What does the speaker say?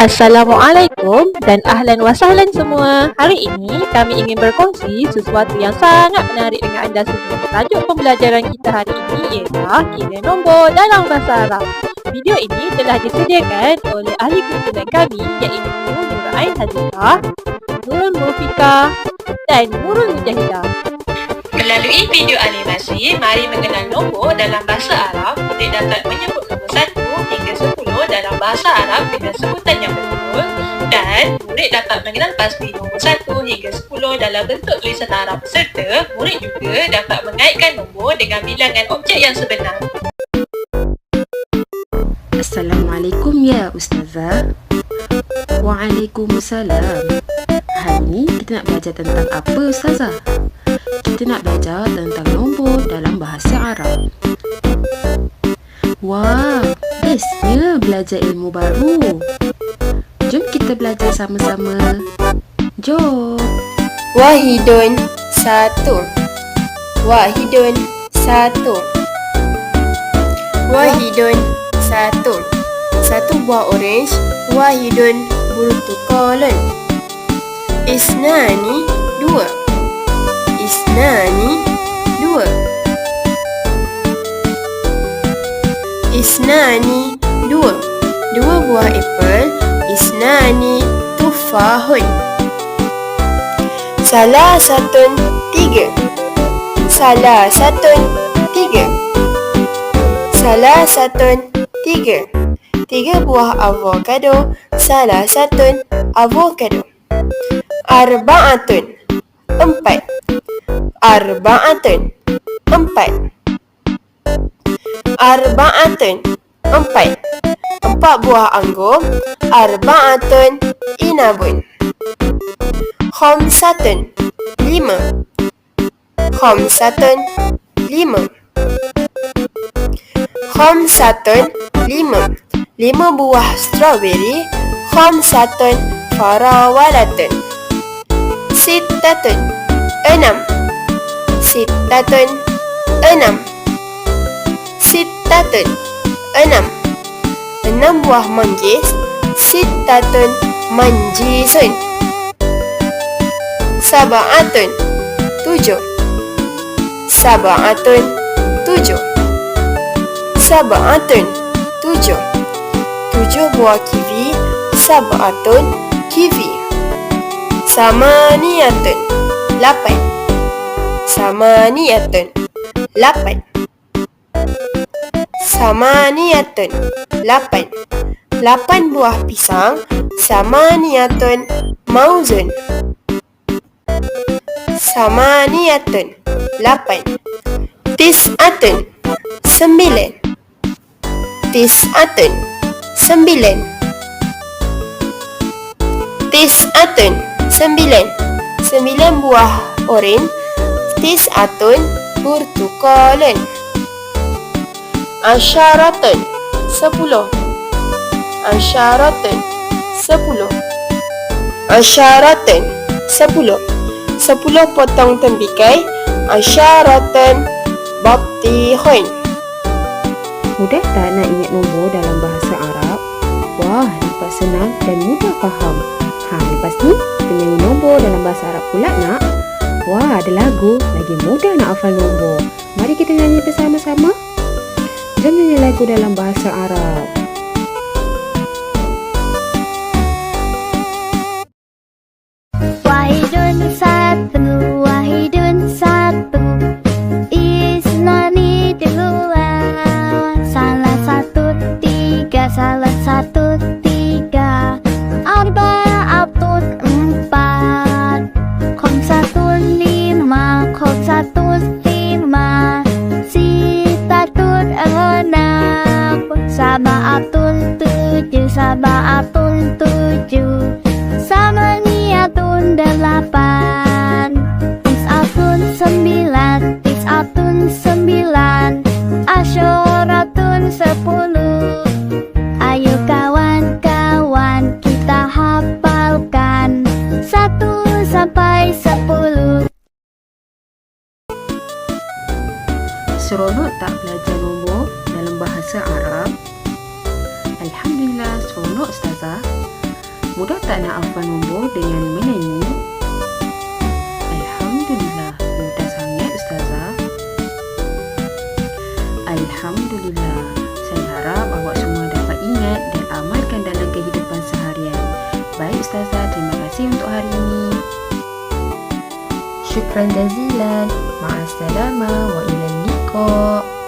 Assalamualaikum dan ahlan wa sahlan semua. Hari ini kami ingin berkongsi sesuatu yang sangat menarik dengan anda semua. Tajuk pembelajaran kita hari ini ialah kira nombor dalam bahasa Arab. Video ini telah disediakan oleh ahli kumpulan kami iaitu Nurul Ain Hazikah, Nurul Mufika dan Nurul Mujahidah. Melalui video animasi, mari mengenal nombor dalam bahasa Arab. Murid dapat menyebut nombor 1 hingga 10 dalam bahasa Arab dengan dan murid dapat mengenal pasti nombor 1 hingga 10 dalam bentuk tulisan Arab serta murid juga dapat mengaitkan nombor dengan bilangan objek yang sebenar. Assalamualaikum ya Ustazah. Waalaikumsalam. Hari ni kita nak belajar tentang apa Ustazah? Kita nak belajar tentang nombor dalam bahasa Arab. Wah, bestnya belajar ilmu baru kita belajar sama-sama. Jom. Wahidun satu. Wahidun satu. Wahidun satu. Satu buah orange Wahidun burtukolen Isnani dua. Isnani dua. Isnani dua. Dua buah apple Isnani tufahun. Salah satun tiga. Salah satun tiga. Salah satun tiga. Tiga buah avocado Salah satun avocado. Arba'atun Empat. Arba'atun Empat. Arba'atun Empat Empat buah anggur Arba'atun Inabun. Khamsatun Lima. Khamsatun Lima. Khamsatun Lima. Lima buah strawberry Khamsatun Farawalatun. Sittatun Enam. Sittatun Enam. Sittatun Enam Enam buah manggis Sittatun Manjisun. Sab'atun Tujuh. Sab'atun Tujuh. Sab'atun Tujuh. Tujuh buah kiwi Sab'atun Kiwi. Samaniyatun Lapan. Samaniyatun Lapan Samaniyatun Lapan. Lapan buah pisang Samaniyatun Mauzun. Samaniyatun Lapan. Tis'atun Sembilan. Tis'atun Sembilan. Tis'atun Sembilan. Sembilan buah oren. Tis'atun Burtukolen Asyaratun Sepuluh. Asyaratun Sepuluh. Asyaratun Sepuluh. Sepuluh potong tembikai. Asyaratun Baptihun. Mudah tak nak ingat nombor dalam bahasa Arab? Wah, nampak senang dan mudah faham. Ha, lepas ni nyanyi nombor dalam bahasa Arab pula nak? Wah, ada lagu, lagi mudah nak hafal nombor. Mari kita nyanyi bersama-sama Jom nyanyi lagu dalam bahasa Arab Saba'atun tujuh, saba'atun tujuh. Samaniyatun delapan. Tis'atun sembilan Tis'atun sembilan. Asyoratun sepuluh. Ayo kawan-kawan kita hafalkan. Satu sampai sepuluh. Seronok tak belajar nombor dalam bahasa Arab? Alhamdulillah, seronok Ustazah. Mudah tak nak hafal nombor dengan menyanyi? Alhamdulillah, mudah sangat Ustazah. Alhamdulillah. Saya harap awak semua dapat ingat dan amalkan dalam kehidupan seharian. Baik Ustazah, terima kasih untuk hari ini. Syukran jazilan. Ma'assalamah wa ilal liqa'.